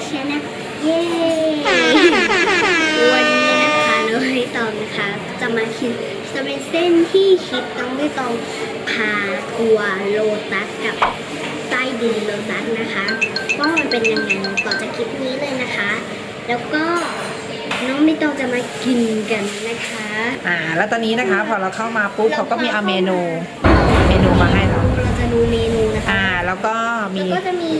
เย้วันนี้นะคะน้องใบตองนะคะ จะมาคิดจะเป็นเส้นที่คิดน้องใบตองพาทัวร์โลตัสกับใต้ดินโลตัสนะคะว่ามันเป็นยังไงต่อจากคลิปนี้เลยนะคะ แล้วก็น้องใบตองจะมากินกันนะคะอ่า แล้วตอนนี้นะคะ พอเราเข้ามาปุ๊บเขาก็มีเอาเมนู เมนูมาให้เราเราจะดูเมนูนะคะ อ่า แล้วก็มีแล้วก็จะมี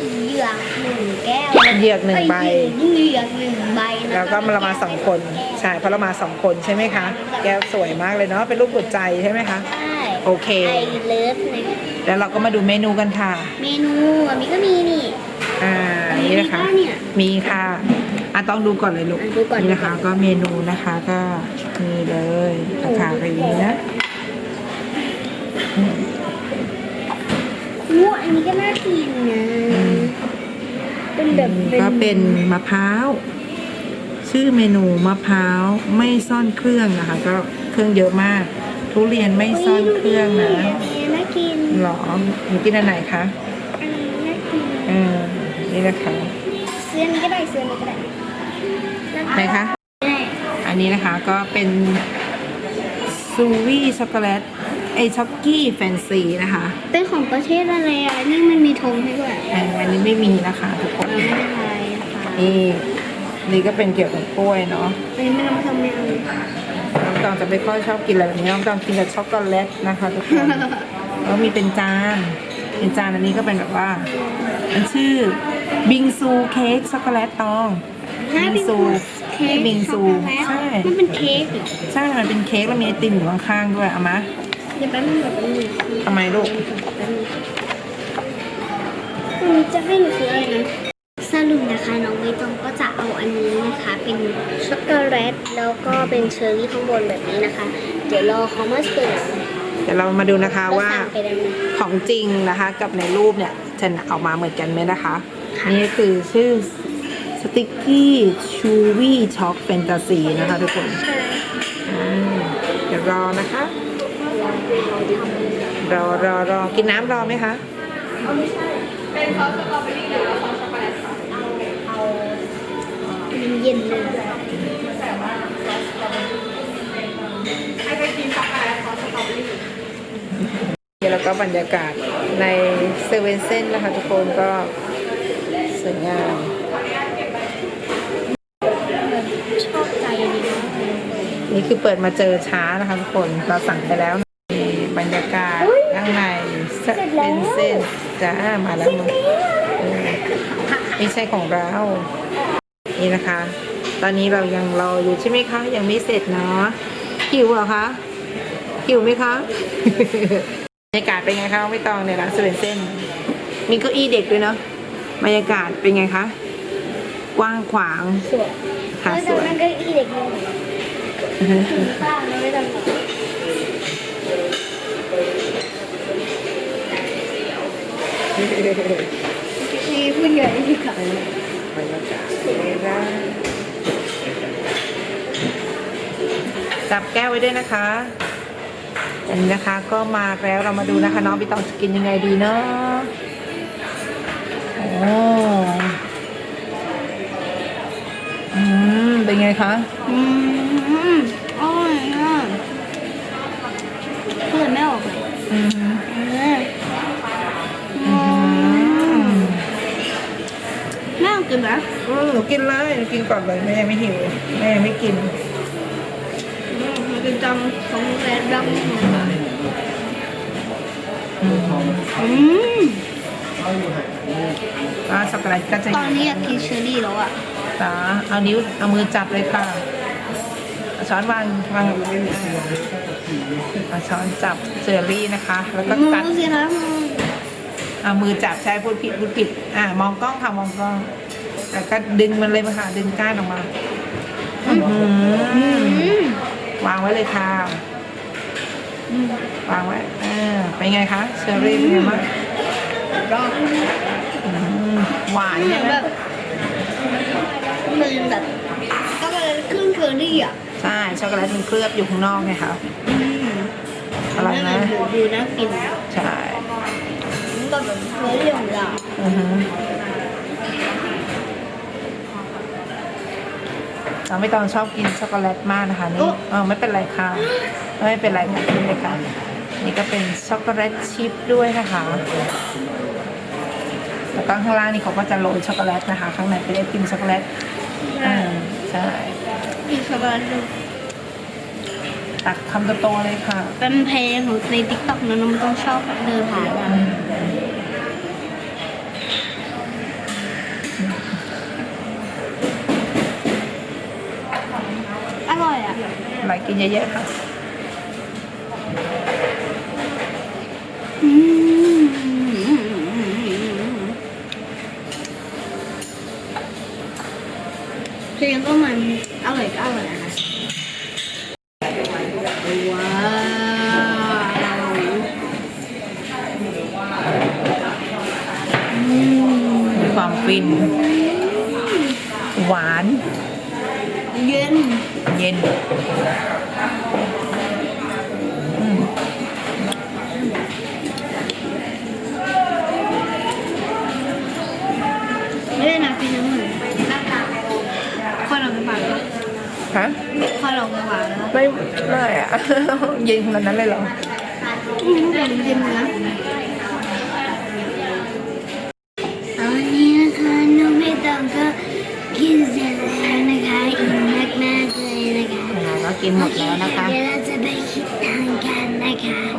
เหยือกหนึ่งแก้วเหยือกหนึ่งใบ เหยือกหนึ่งใบแล้วก็เรามาสองคนใช่เพราะเรามาสองคนใช่ไหมคะ แก้วสวยมากเลยเนาะเป็นรูปหัวใจใช่ไหมคะ ใช่โอเค ไอเลิฟนะแล้วเราก็มาดูเมนูกันค่ะ เมนูอันนี้ก็มีนี่อ่านี่นะคะ มีปเนี่ย มีค่ะอะต้องดูก่อนเลยลูกอะดูก่อนนี่นะคะ ดูก่อน ก็เมนูนะคะก็มีเลยราคาไปนี้นะอู้อันนี้ก็น่ากินนะเป็น แบบก็เป็นมะพร้าว ชื่อเมนูมะพร้าวไม่ซ่อนเครื่องนะคะก็เครื่องเยอะมาก ทุเรียนไม่ซ่อนเครื่องนะอันนี้น่ากินหรอหนูกินอันไหนคะอันนี้น่ากินเออนี่นะคะซื้ออันนี้ก็ได้ซื้ออันนี้ก็ได้แล้วก็ไหนคะได้อันนี้นะคะก็เป็นซูวี่ช็อกโกแลต ไอช็อกกี้แฟนซีนะคะเป็นของประเทศอะไรอะ นี่มันมีธงให้ด้วยเอออันนี้ไม่มีนะคะทุกคนเราไม่เป็นไรนะคะนี่นี่ก็เป็นเกี่ยวกับกล้วยเนาะอันนี้ไม่ต้องมาทำไม่เอาน้องตองจะไม่ค่อยชอบกินอะไรแบบนี้น้องตองกินแต่ช็อกโกแลตนะคะทุกคนแล้วมีเป็นจานเป็นจานอันนี้ก็เป็นแบบว่ามันชื่อบิงซูเค้กช็อกโกแลตตองฮะบิงซูเค้กบิงซูช็อกโกแลตใช่มันเป็นเค้กเหรอใช่มันเป็นเค้กแล้วมีไอติมอยู่ข้างๆด้วยเอามาเดี๋ยวแป๊บนึงเดี๋ยวแป๊บนึงทำไมลูกแป๊บนึงอืมจะให้หนูซื้ออะไรนะสรุปนะคะน้องใบตองก็จะเอาอันนี้นะคะ เป็นช็อกโกแลตแล้วก็เป็นเชอร์รี่ข้างบนแบบนี้นะคะ เดี๋ยวรอเขามาเสิร์ฟเดี๋ยวเรามาดูนะคะว่าสั่งไปได้ไหม ของจริงนะคะ กับในรูปเนี่ยจะออกมาเหมือนกันไหมนะคะ ค่ะ นี่คือชื่อสติกกี้ชูวี่ช็อกแฟนตาซีนะคะทุกคนใช่อืมเดี๋ยวรอนะคะเราทำ รอรอรอกินน้ำรอไหมคะเอาไม่ใช่ เป็นซอสสตรอเบอรี่หรือซอสช็อกโกแลตค่ะเอาเอาเย็นเลยแต่ว่าซอสสตรอเบอรี่ไอศครีมช็อกโกแลตซอสสตรอเบอรี่แล้วก็บรรยากาศในเซเว่นเซ่นนะคะทุกคนก็สวยงามชอบใจดีนี่คือเปิดมาเจอช้านะคะทุกคนเราสั่งไปแล้ว รรยากาศข้างในเซเว่นเซนจ้ามาแล้วมาเออไม่ใช่ของเรา นี่นะคะ ตอนนี้เรายังรออยู่ใช่ไหมคะ ยังไม่เสร็จเนาะหิวเหรอคะหิวไหมคะบรรยากาศเป็นไงคะน้องไม่ตองในร้านเซเว่นเซนมีเก้าอี้เด็กด้วยเนาะบรรยากาศเป็นไงคะกว้างขวางสวยค่ะแล้วสวยนั่นก็อีเด็กนึงถึงป้าเราไม่ต้อง นี่ผู้ใหญ่ที่ขับบรรยากาศเป็นไงบ้าจับแก้วไว้ด้วยนะคะอันนี้นะคะก็มาแล้วเรามาดูนะคะ น้องพี่ตองจะกินยังไงดีเนาะโอ้อืม เป็นไงคะ อืม กินเลยหนูกินก่อนเลยแม่ยังไม่หิวแม่ยังไม่กินอืมมันเป็นจำของแรดดังอืมอืมอ่าช็อกโกแลตก็จะตอนนี้อยากกินเชอร์รี่แล้วอะตาเอานิ้วเอามือจับเลยค่ะเอาช้อนวางวางเอาช้อนจับเจอรี่นะคะ แล้วก็มืกัดอสิคะเอามือจับใช้พูดผิดพูดผิด อ่ามองกล้องค่ะมองกล้อง แล้วก็ดึงมันเลยมาค่ะ ดึงก้านออกมาอื้อหือือมวางไว้เลยค่ะอืมวางไว้อ่าเป็นไงคะเชอรี่เป็นไงบ้างรอบอืมหวานเหมืใช่อนไหมแบบมันแบบก็เลยครึ่งเชอร์รี่อะใช่ช็อกโกแลตมันเคลือบอยู่ข้างนอกไงคะอืมอร่อยนะดูดูน่ากิน ใช่ มันก็แบบเชอร์รี่ของเรา อือฮึ น้องไม่ต้องชอบกินช็อกโกแลตมากนะคะนี่เออไม่เป็นไรค่ะ ไม่เป็นไรค่ะกินเลยค่ะนี่ก็เป็นช็อกโกแลตชิพด้วยนะคะแล้วก็ข้างล่างนี่เขาก็จะโรยช็อกโกแลตนะคะ ข้างในเป็นไอติมช็อกโกแลตอ่าใช่มีช็อกโกแลตด้วยตักคำโตๆเลยค่ะ เป็นเพลงของในติ๊กต็อกนะน้องต้องชอบเดินผ่านมาอร่อย อะอร่อยกินเยอะๆค่ะเพลงก็มันอร่อยก็อร่อยนะคะว้าวมีความฟิน หวาน เย็น เย็นอืมไม่ได้นะพี่น้ำหนึ่งค่อยลองไปฝากเลยฮะค่อยลองไปฝากแล้วไม่ไม่อะ เย็นขนาดนั้นเลยเหรอ อืมแต่มันเย็นนะ ก็กินหมดแล้วนะคะ เดี๋ยวเราจะไปคิดทางกันนะคะ โ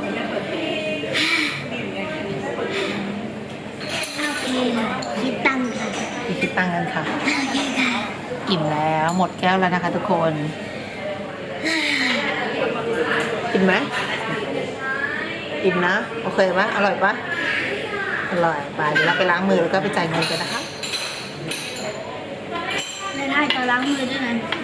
อเคค่ะคิดตังค์ค่ะ ไปคิดตังค์กันค่ะ โอเคค่ะกินแล้วหมดแก้วแล้วนะคะทุกคนกินไหมอิ่มนะ โอเคปะอร่อยปะอร่อยไปเดี๋ยวเราไปล้างมือแล้วก็ไปจ่ายเงินกันนะคะและได้ตอนล้างมือด้วยนะ